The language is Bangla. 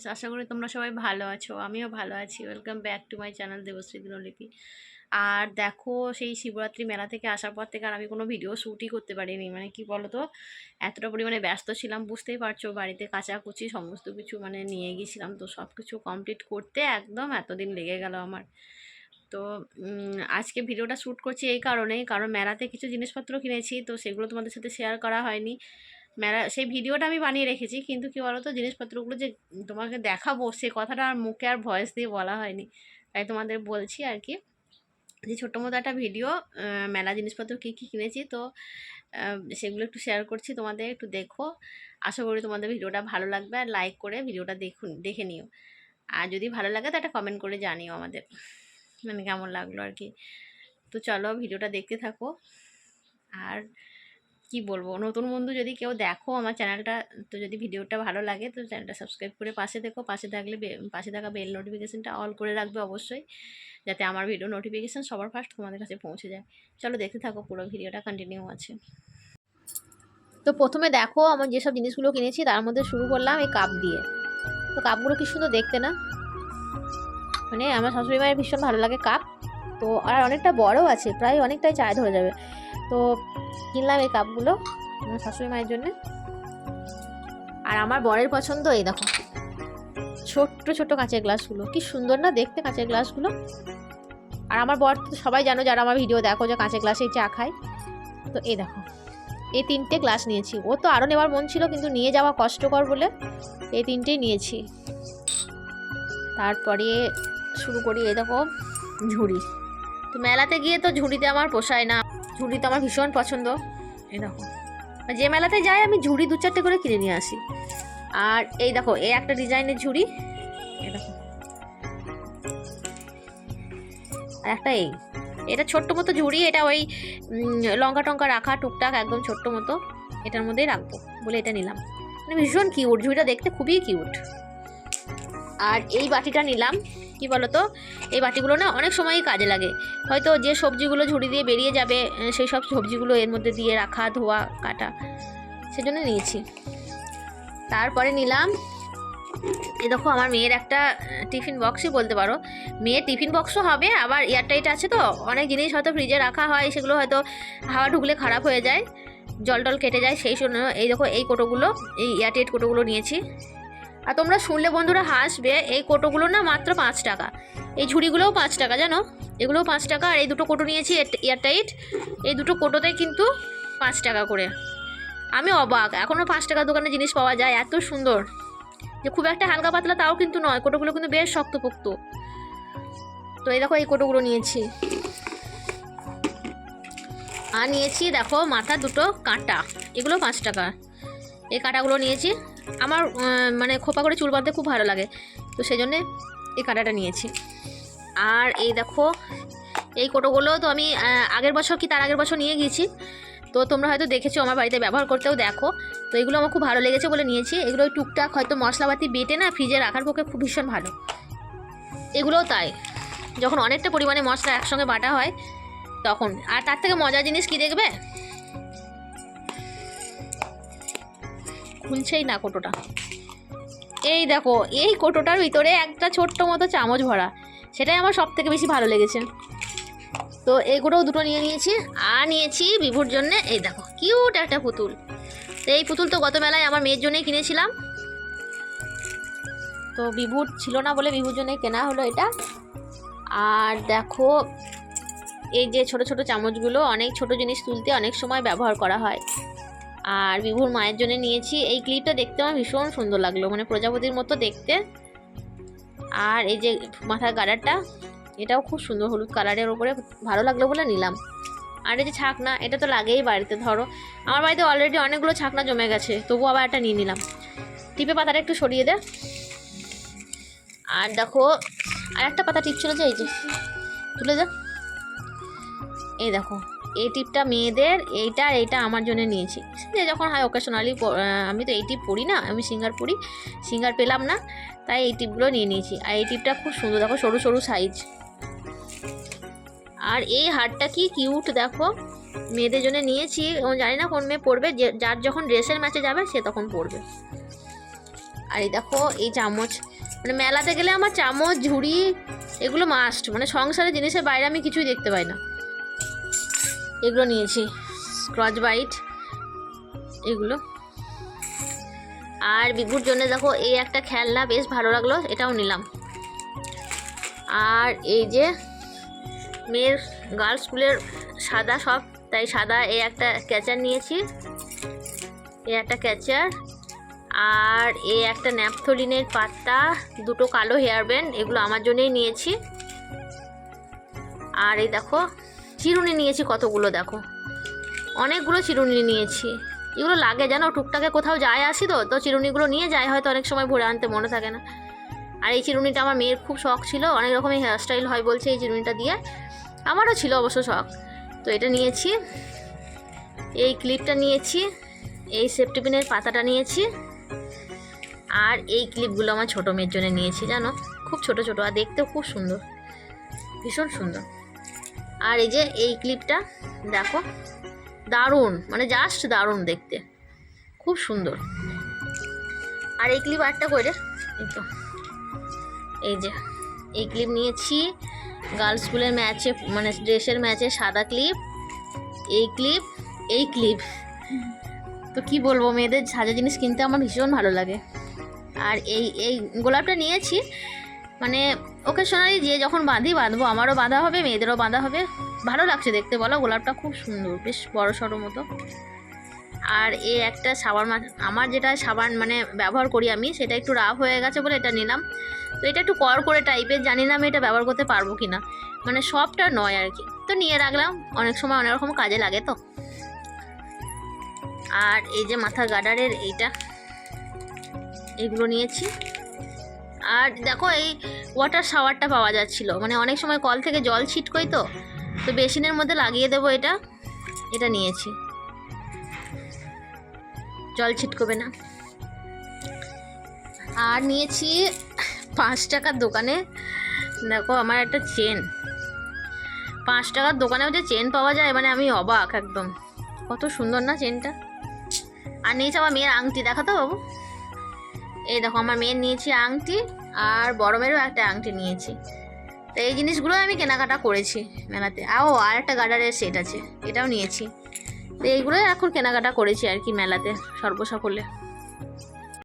ফ্রেন্ডস আশা করি তোমরা সবাই ভালো আছো। আমিও ভালো আছি। Welcome back to my channel Debashree Dinlipi আর দেখো, সেই শিবরাত্রি মেলা থেকে আসার পর থেকে আর আমি কোনো ভিডিও শ্যুটই করতে পারিনি। মানে কি বলো তো এতটা পরিমাণে ব্যস্ত ছিলাম, বুঝতেই পারছ, বাড়িতে কাচাকুচি, সমস্ত কিছু মানে নিয়ে গিয়েছিলাম। তো সব কিছু কমপ্লিট করতে একদম এতদিন লেগে গেল আমার। তো আজকে ভিডিওটা শ্যুট করছি এই কারণেই। কারণ মেলাতে কিছু জিনিসপত্র কিনেছি, তো সেগুলো তোমাদের সাথে শেয়ার করা হয়নি। মেলা, সেই ভিডিওটা আমি বানিয়ে রেখেছি। কিন্তু কী বলো তো জিনিসপত্রগুলো যে তোমাকে দেখাবো, সে কথাটা আর মুখে আর ভয়েস দিয়ে বলা হয়নি। তাই তোমাদের বলছি আর কি যে ছোটো মতো একটা ভিডিও মেলা জিনিসপত্র কী কী কিনেছি। তো সেগুলো একটু শেয়ার করছি তোমাদের, একটু দেখো। আশা করি তোমাদের ভিডিওটা ভালো লাগবে। আর লাইক করে ভিডিওটা দেখুন, দেখে নিও। আর যদি ভালো লাগে, তো একটা কমেন্ট করে জানিও আমাদের। মানে কেমন লাগল আর কি। তো চলো, ভিডিওটা দেখতে থাকো। আর কি বলব? নতুন বন্ধু যদি কেউ দেখো আমার চ্যানেলটা, তো যদি ভিডিওটা ভালো লাগে, তো চ্যানেলটা সাবস্ক্রাইব করে পাশে দেখো। পাশে থাকলে পাশে থাকা বেল নোটিফিকেশনটা অল করে রাখবে অবশ্যই, যাতে আমার ভিডিও নোটিফিকেশান সবার ফার্স্ট তোমাদের কাছে পৌঁছে যায়। চলো দেখতে থাকো, পুরো ভিডিওটা কন্টিনিউ আছে। তো প্রথমে দেখো, আমার যেসব জিনিসগুলো কিনেছি, তার মধ্যে শুরু করলাম এই কাপ দিয়ে। তো কাপগুলো কি সুন্দর দেখতে না? মানে আমার শাশুড়ি মায়ের ভীষণ ভালো লাগে কাপ তো আর অনেকটা বড়ও আছে, প্রায় অনেকটাই চায় ধরে যাবে। তো কিনলাম এই কাপগুলো আমার শাশুড়ি মায়ের জন্য। আর আমার বরের পছন্দ এই দেখো। ছোট্ট ছোট্ট কাঁচের গ্লাসগুলো। কি সুন্দর না দেখতে কাঁচের গ্লাসগুলো। আর আমার বর তো সবাই জানো যারা আমার ভিডিও দেখো যে কাঁচের গ্লাসেই চা খায়। তো এই দেখো, এই তিনটে গ্লাস নিয়েছি। ও তো আরও নেওয়ার মন ছিল কিন্তু নিয়ে যাওয়া কষ্টকর বলে এই তিনটেই নিয়েছি। তারপরে শুরু করি এই দেখো ঝুড়ি। তো মেলাতে গিয়ে তো ঝুড়িতে আমার পোষায় না। ঝুড়ি তো আমার ভীষণ পছন্দ। এই দেখো। যে মেলাতে যাই আমি ঝুড়ি দু চারটে করে কিনে নিয়ে আসি। আর এই দেখো, এই একটা ডিজাইনের ঝুড়ি। এই দেখো। আর একটা এই। এটা ছোট্ট মতো ঝুড়ি, এটা ওই লঙ্কা টঙ্কা রাখা, টুকটাক, একদম ছোট্ট মতো। এটার মধ্যেই রাখব। বলে এটা নিলাম। মানে ভীষণ কিউট ঝুড়িটা দেখতে খুবই কিউট আর এই বাটিটা নিলাম, কি বলতো? এই বাটিগুলো না অনেক সময়ই কাজে লাগে। হয়তো যে সবজিগুলো ঝুড়ি দিয়ে বেরিয়ে যাবে, সেই সব সবজিগুলো এর মধ্যে দিয়ে রাখা, ধোয়া, কাটা, সেজন্য নিয়েছি। তারপরে নিলাম এই দেখো আমার মেয়ের একটা টিফিন বক্সই বলতে পারো। মেয়ের টিফিন বক্সও হবে, আবার এয়ারটাইট আছে তো, অনেক জিনিস হয়তো ফ্রিজে রাখা হয়, সেগুলো হয়তো হাওয়া ঢুকলে খারাপ হয়ে যায়, জল টল কেটে যায়, সেই জন্য এই দেখো এই কোটোগুলো, এই এয়ারটাইট কোটোগুলো নিয়েছি। আর তোমরা শুনলে বন্ধুরা হাসবে, এই কোটোগুলো না মাত্র পাঁচ টাকা। এই ঝুড়িগুলোও পাঁচ টাকা, জানো? এগুলোও পাঁচ টাকা, আর এই দুটো কোটো নিয়েছি এয়ারটাইট। এই দুটো কোটোতে কিন্তু পাঁচ টাকা করে। আমি অবাক এখনও পাঁচ টাকা দোকানে জিনিস পাওয়া যায়, এত সুন্দর। যে খুব একটা হালকা পাতলা তাও কিন্তু নয়, কোটোগুলো কিন্তু বেশ শক্তপোক্ত। তো এই দেখো, এই কোটোগুলো নিয়েছি। আর নিয়েছি, দেখো মাথা দুটো কাঁটা, এগুলো পাঁচ টাকা। এই কাঁটাগুলো নিয়েছি। আমার মানে খোপা করে চুল বাঁধতে খুব ভালো লাগে। তো সেই জন্যে এই কাঁটাটা নিয়েছি। আর এই দেখো, এই কোটোগুলো তো আমি আগের বছর কি তার আগের বছর নিয়ে গিয়েছি। তো তোমরা হয়তো দেখেছ আমার বাড়িতে ব্যবহার করতেও দেখো। তো এগুলো আমার খুব ভালো লেগেছে বলে নিয়েছি। এগুলো টুকটাক হয়তো মশলাপাতি বেটে না, ফ্রিজে রাখার পক্ষে খুব ভীষণ ভালো। এগুলোও তাই। যখন অনেকটা পরিমাণে মশলা একসঙ্গে বাটা হয়, তখন। আর তার থেকে মজার জিনিস কি দেখবে? খুলছেই না কোটোটা। এই দেখো, এই কোটোটার ভিতরে একটা ছোট্ট মতো চামচ ভরা। সেটাই আমার সব থেকে বেশি ভালো লেগেছে। তো এই এগুলোও দুটো নিয়ে নিয়েছি। আর নিয়েছি বিভুর জন্য, এই দেখো, কিউট একটা পুতুল। তো এই পুতুল তো গত মেলায় আমার মেয়ের জন্যই কিনেছিলাম। তো বিভুর ছিল না বলে বিভুর জন্যই কেনা হলো এটা। আর দেখো, এই যে ছোট ছোট চামচগুলো, অনেক ছোট জিনিস তুলতে অনেক সময় ব্যবহার করা হয়। আর বিভুর মায়ের জন্য নিয়েছি। এই ক্লিপটা দেখতে আমার ভীষণ সুন্দর লাগল মানে প্রজাপতির মতো দেখতে। আর এই যে মাথার গার্ডারটা এটাও খুব সুন্দর হলুদ কালারের ওপরে ভালো লাগল বলে নিলাম। আর এই যে ছাকনা, এটা তো লাগেই বাড়িতে, ধরো। আমার বাড়িতে অলরেডি অনেকগুলো ছাকনা জমে গেছে তবু আবার একটা নিয়ে নিলাম। টিপে পাতাটা একটু সরিয়ে দে। আর দেখো আর একটা পাতা টিপ ছিল যে এই যে, তুলে যা এই দেখো। এই টিপটা মেয়েদের, এইটা এইটা আমার জন্য নিয়েছি। যে যখন হয় ওকেশনালি আমি তো এই টিপ পড়ি না, আমি সিঙ্গার পড়ি, সিঙ্গার পেলাম না, তাই এই টিপগুলো নিয়ে নিয়েছি। আর এই টিপটা খুব সুন্দর, দেখো সরু সরু সাইজ আর এই হারটা কি কিউট দেখো। মেয়েদের জন্য নিয়েছি, ও জানি না কোন মেয়ে পড়বে যার যখন ড্রেসের ম্যাচে যাবে, সে তখন পড়বে আর এই দেখো, এই চামচ। মানে মেলাতে গেলে আমার চামচ, ঝুড়ি, এগুলো মাস্ট মানে সংসারের জিনিসের বাইরে আমি কিছুই দেখতে পাই না। এগুলো নিয়েছি। স্ক্রচ বাইট এগুলো। আর বিভুর জন্য দেখো, এই একটা খেলনা বেশ ভালো লাগল, এটাও নিলাম। আর এই যে মেয়ের গার্লস স্কুলের সাদা সব, তাই সাদা এই একটা ক্যাচার নিয়েছি। এই একটা ক্যাচার আর এই একটা ন্যাপথলিনের পাত্তা দুটো কালো হেয়ার ব্যান্ড এগুলো আমার জন্যই নিয়েছি। আর এই দেখো চিরুনি নিয়েছি কতগুলো দেখো। অনেকগুলো চিরুনি নিয়েছি। এগুলো লাগে জানো? টুকটাকে কোথাও যায় আসি তো তো চিরুনিগুলো নিয়ে যায়, হয়তো অনেক সময় ভরে আনতে মনে থাকে না। আর এই চিরুনিটা আমার মেয়ের খুব শখ ছিল, অনেক রকমের হেয়ারস্টাইল হয় বলছে এই চিরুনিটা দিয়ে। আমারও ছিল অবশ্য শখ। তো এটা নিয়েছি, এই ক্লিপটা নিয়েছি, এই সেফটিপিনের পাতাটা নিয়েছি। আর এই ক্লিপগুলো আমার ছোটো মেয়ের জন্য নিয়েছি, জানো? খুব ছোট ছোট, আর দেখতেও খুব সুন্দর। ভীষণ সুন্দর। আর এই যে এই ক্লিপটা দেখো, দারুণ মানে জাস্ট দারুণ দেখতে। খুব সুন্দর। আর এই ক্লিপ আরটা করে এই তো। এই যে, এই ক্লিপ নিয়েছি গার্লস স্কুলের ম্যাচে মানে ড্রেসের ম্যাচে সাদা ক্লিপ এই ক্লিপ এই ক্লিপ তো কি বলব, মেয়েদের সাজা জিনিস কিনতে আমার ভীষণ ভালো লাগে। আর এই এই গোলাপটা নিয়েছি মানে ওকেশনালি যে যখন বাঁধি বাঁধবো, আমারও বাঁধা হবে, মেয়েদেরও বাঁধা হবে। ভালো লাগছে দেখতে, বলো? গোলাপটা খুব সুন্দর, বেশ বড় সড়ো মতো। আর এ একটা সাবান আমার যেটা সাবান মানে ব্যবহার করি আমি, সেটা একটু রাফ হয়ে গেছে বলে এটা নিলাম। তো এটা একটু কর করে টাইপের জানি না আমি এটা ব্যবহার করতে পারব কি না মানে সবটা নয় আর কি। তো নিয়ে রাখলাম, অনেক সময় অনেক রকম কাজে লাগে তো। আর এই যে মাথা গার্ডারের এইটা, এগুলো নিয়েছি। আর দেখো এই ওয়াটার শাওয়ারটা পাওয়া যাচ্ছিল। মানে অনেক সময় কল থেকে জল ছিটকই তো তো বেসিনের মধ্যে লাগিয়ে দেবো এটা। এটা নিয়েছি। জল ছিটকবে না। আর নিয়েছি পাঁচ টাকার দোকানে, দেখো আমার একটা চেন। পাঁচ টাকার দোকানেও যে চেন পাওয়া যায় মানে আমি অবাক একদম। কত সুন্দর না চেনটা। আর নিয়েছি আমার মেয়ের আংটি, দেখাতো বাবু? এই দেখো, আমার মেয়ের নিয়েছি আংটি আর বড় মেয়েরও একটা আংটি নিয়েছি। তো এই জিনিসগুলো আমি কেনাকাটা করেছি মেলাতে। আও আর একটা গার্ডারের সেট আছে, এটাও নিয়েছি। তো এইগুলোই এখন কেনাকাটা করেছি আর কি মেলাতে সর্বসকলে